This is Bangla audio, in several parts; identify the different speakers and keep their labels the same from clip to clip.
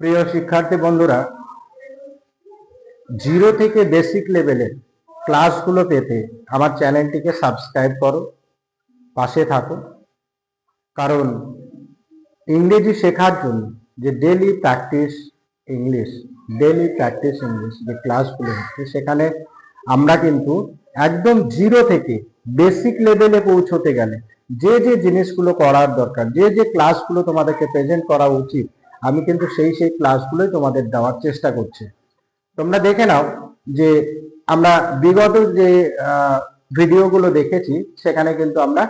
Speaker 1: প্রিয় শিক্ষার্থী বন্ধুরা জিরো থেকে বেসিক লেভেলের ক্লাসগুলো পেতে আমার চ্যানেলটিকে সাবস্ক্রাইব করো, পাশে থাকো। কারণ ইংরেজি শেখার জন্য যে daily practice English daily practice English যে ক্লাসগুলো হচ্ছে সেখানে আমরা কিন্তু একদম জিরো থেকে বেসিক লেভেলে পৌঁছতে গেলে যে যে জিনিসগুলো করার দরকার, যে যে ক্লাসগুলো তোমাদেরকে প্রেজেন্ট করা উচিত আমি কিন্তু সেই সেই ক্লাসগুলোই তোমাদের দেওয়ার চেষ্টা করছি। তোমরা দেখে নাও যে আমরা বিগত যে ভিডিওগুলো দেখেছি, সেখানে কিন্তু আমরা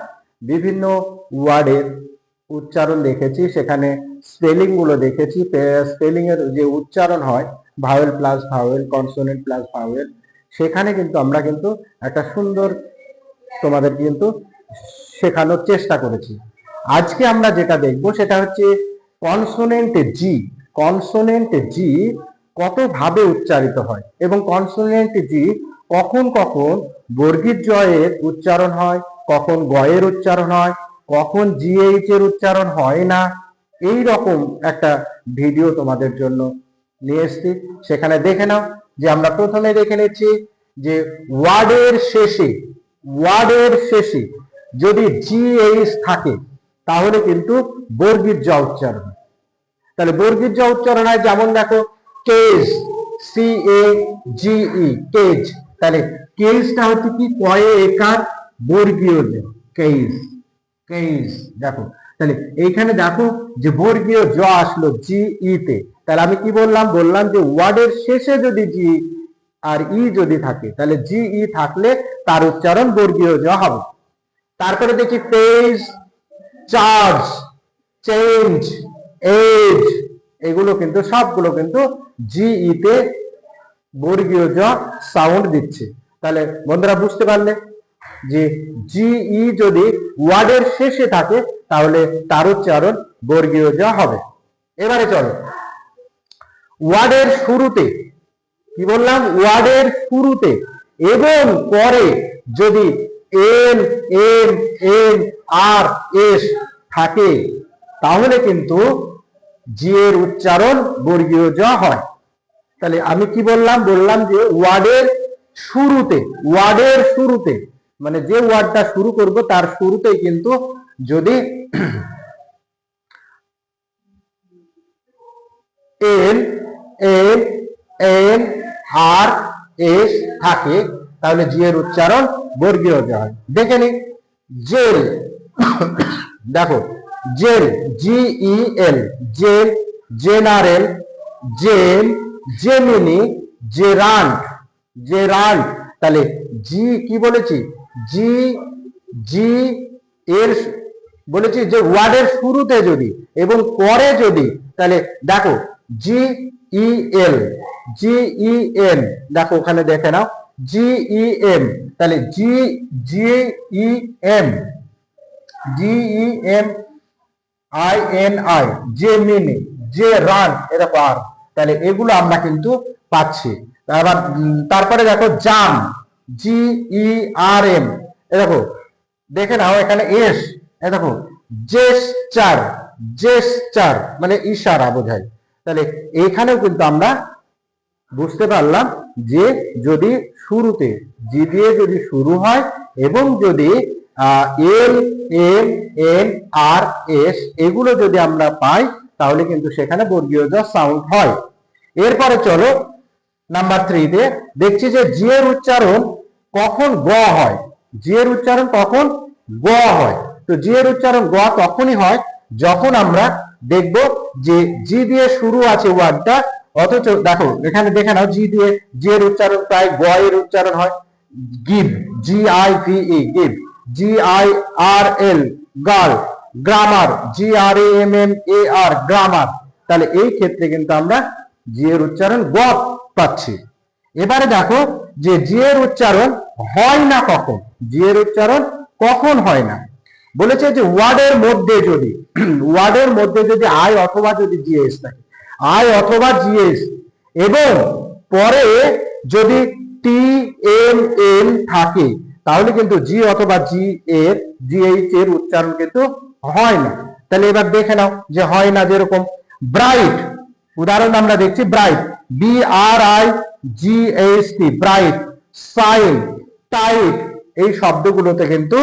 Speaker 1: বিভিন্ন ওয়ার্ডের উচ্চারণ দেখেছি। সেখানে স্পেলিংগুলো দেখেছি। স্পেলিং এর যে উচ্চারণ হয় vowel plus vowel consonant plus vowel সেখানে কিন্তু আমরা কিন্তু একটা সুন্দর তোমাদের কিন্তু শেখানোর চেষ্টা করেছি। আজকে আমরা যেটা দেখব সেটা হচ্ছে কনসোনেন্ট জি কনসোনেন্ট জি কত ভাবে উচ্চারিত হয় এবং কনসোনেন্ট জি কখন কখন বর্গীর জয়ের উচ্চারণ হয়, কখন গয়ের উচ্চারণ হয়, কখন জিএইচ এর উচ্চারণ হয় না এই রকম একটা ভিডিও তোমাদের জন্য নিয়ে এসছি। সেখানে দেখে নাও যে আমরা প্রথমে দেখে নিচ্ছি যে ওয়ার্ডের শেষে ওয়ার্ডের শেষে যদি জিএইচ থাকে তাহলে কিন্তু বর্গীর জ উচ্চারণ তাহলে বর্গীর জ উচ্চারণ হয় যেমন দেখো, cage C A G E cage. তাহলে কেজটা হচ্ছে কি? কয়ে একার বর্গীয় জ কেজ কেজ, দেখো। তাহলে এইখানে দেখো যে বর্গীয় জ আসলো জি ই তে। তাহলে আমি কি বললাম? বললাম যে ওয়ার্ডের শেষে যদি জি আর ই যদি থাকে, তাহলে জি ই থাকলে তার উচ্চারণ বর্গীয় জ হবে। তারপরে দেখি পেজ চার্জ চেঞ্জ এজ এগুলো কিন্তু সবগুলো কিন্তু জি তে বর্গীয় জ সাউন্ড দিচ্ছে। তাহলে বন্ধুরা বুঝতে পারলে যে জিই যদি ওয়ার্ডের শেষে থাকে, তাহলে তার উচ্চারণ বর্গীয় জ হবে। এবারে চলো। ওয়ার্ডের শুরুতে, কি বললাম? ওয়ার্ডের শুরুতে এবং পরে যদি N M N R, S থাকে। তাহলে কিন্তু জি এর উচ্চারণ বর্গীয় জ হয়। তাহলে আমি কি বললাম? বললাম যে ওয়ার্ডের শুরুতে ওয়ার্ডের শুরুতে মানে যে ওয়ার্ডটা শুরু করব তার শুরুতেই কিন্তু যদি N M N R, S থাকে তাহলে জি এর উচ্চারণ বর্গীয় জ হয়। দেখে নি জেল। দেখো, gel G E L gel, general, gel, Gemini, gerund. Gerund. তাহলে জি কি বলেছি? জি জি এর বলেছি যে ওয়ার্ডের শুরুতে যদি এবং পরে যদি, তাহলে দেখো জি ই এল জি ই এম দেখো, ওখানে দেখে নাও। জি ই এম তাহলে G G E M G E M I N I যে মিনি, যে রান এরকম আর তাহলে এগুলো আমরা কিন্তু পাচ্ছি। আবার তারপরে দেখো জাম জি ই আর এম এ দেখো, দেখে নাও এখানে এস এ দেখো, জেস্টার জেস্টার মানে ইশারা বোঝায়। তাহলে এখানেও কিন্তু আমরা বুঝতে পারলাম যে যদি শুরুতে জি দিয়ে যদি শুরু হয় এবং যদি L M N R S এগুলো যদি আমরা পাই, তাহলে কিন্তু সেখানে বর্গীয় জ সাউন্ড হয়। এরপরে চলো নাম্বার থ্রিতে দেখছি যে জি এর উচ্চারণ কখন গ হয়। জি এর উচ্চারণ কখন গ হয়। তো জি এর উচ্চারণ গ তখনই হয় যখন আমরা দেখব যে জি দিয়ে শুরু আছে ওয়ার্ডটা অথচ দেখো, এখানে দেখে নাও জি দিয়ে জি এর উচ্চারণ প্রায় গ এর উচ্চারণ হয়। Give G I V E give G I R L girl grammar G R M M A R grammar তাহলে এই ক্ষেত্রে কিন্তু আমরা জি এর উচ্চারণ গ পাচ্ছি। এবারে দেখো যে জি এর উচ্চারণ হয় না কখন? জি এর উচ্চারণ কখন হয় না? বলেছে যে ওয়ার্ডের মধ্যে যদি ওয়ার্ডের মধ্যে যদি আই অথবা যদি জিএস থাকে আই অথবা জিএস এবং পরে যদি টি এম এন থাকে, তাহলে কিন্তু জি অথবা জি এর জিএইচ এর উচ্চারণ কিন্তু হয় না। তাহলে এবার দেখে নাও যে হয় না যেরকম। ব্রাইট, উদাহরণ আমরা দেখছি bright B R I G H T bright, sign, tight, এই শব্দগুলোতে কিন্তু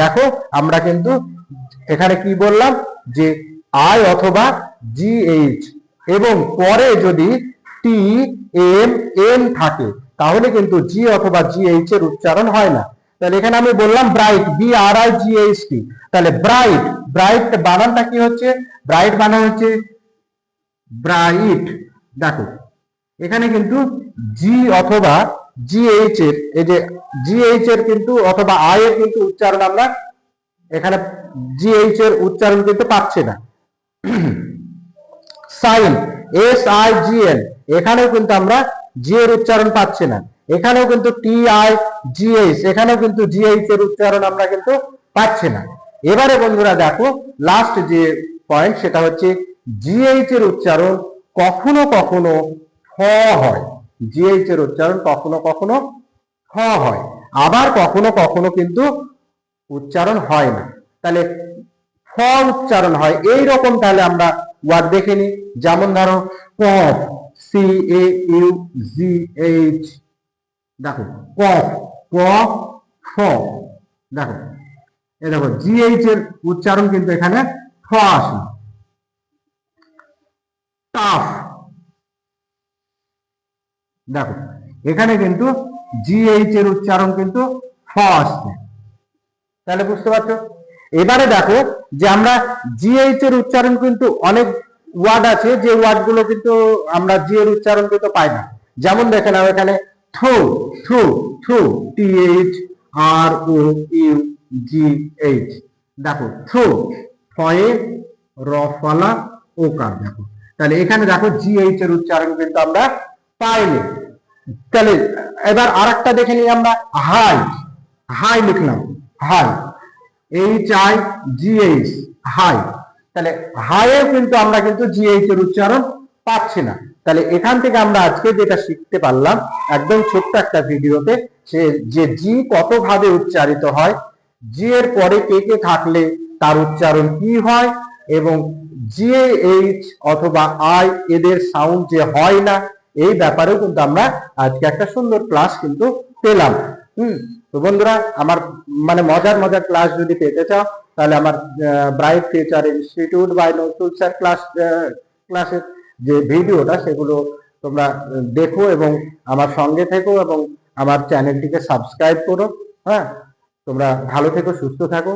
Speaker 1: দেখো আমরা কিন্তু এখানে কি বললাম যে আই অথবা জি এইচ। এবং পরে যদি টি এম এম থাকে, তাহলে কিন্তু জি অথবা জি এইচ এর উচ্চারণ হয় না। তাহলে এখানে আমি বললাম bright B R I G H T তাহলে ব্রাইট ব্রাইট বানানটা কি হচ্ছে? ব্রাইট বানান হচ্ছে ব্রাইট দেখো, এখানে কিন্তু জি অথবা জি এইচ এর, এই যে জি এইচ এর কিন্তু অথবা আই এর কিন্তু উচ্চারণ আমরা এখানে জি এইচ এর উচ্চারণ কিন্তু পাচ্ছি না। Sign S I G N এখানেও কিন্তু আমরা জি এর উচ্চারণ পাচ্ছি না। এখানেও কিন্তু টি আই জিএইচ এখানেও কিন্তু জিএইচ এর উচ্চারণ আমরা কিন্তু পাচ্ছি না। এবারে বন্ধুরা দেখো লাস্ট যে পয়েন্ট সেটা হচ্ছে জিএইচ এর উচ্চারণ কখনো কখনো ফ হয়। জিএইচ এর উচ্চারণ কখনো কখনো ফ হয়। আবার কখনো কখনো কিন্তু উচ্চারণ হয় না। তাহলে ফ উচ্চারণ হয়। এই রকম তাহলে আমরা ওয়ার্ড দেখে নিই যেমন ধরো, cough C A U G H দেখো, কফ ক ফ। দেখো, এ দেখো জিএইচ এর উচ্চারণ কিন্তু এখানে ফ আসে। টাফ দেখো, এখানে কিন্তু জিএইচ এর উচ্চারণ কিন্তু ফ আসছে। তাহলে বুঝতে পারছ? এবারে দেখো যে আমরা জিএইচ এর উচ্চারণ কিন্তু অনেক ওয়ার্ড আছে, যে ওয়ার্ডগুলো কিন্তু আমরা জি এর উচ্চারণ কিন্তু পাই না। যেমন দেখে নাও এখানে through through through T H R O U G H দেখো থ্রু ফয়ে রফলা কার দেখো। তাহলে এখানে দেখো জি এইচ এর উচ্চারণ কিন্তু আমরা পাইনি। তাহলে এবার আরেকটা দেখে নিই আমরা, হাই হাই লিখলাম, high. H I G H high তাহলে হাইয়ে কিন্তু আমরা কিন্তু জি এইচ এর উচ্চারণ পাচ্ছি না। তাহলে এখান থেকে আমরা আজকে যেটা শিখতে পারলাম, একদম ছোট্ট একটা ভিডিওতে, সে যে জি কত ভাবে উচ্চারিত হয় জি এর পরে কে কে থাকলে তার উচ্চারণ কি হয়, এবং জি এইচ অথবা আই এদের সাউন্ড যে হয় না, এই ব্যাপারেও কিন্তু আমরা আজকে একটা সুন্দর ক্লাস কিন্তু পেলাম। হুম, তো বন্ধুরা, আমার মানে মজার মজার ক্লাস যদি পেতে চাও, তাহলে আমার ব্রাইট ফিউচার ইনস্টিটিউট বা নজরুল স্যার ক্লাস ক্লাসের যে ভিডিওটা, সেগুলো তোমরা দেখো এবং আমার সঙ্গে থেকো এবং আমার চ্যানেলটিকে সাবস্ক্রাইব করো। হ্যাঁ তোমরা ভালো থেকো, সুস্থ থাকো।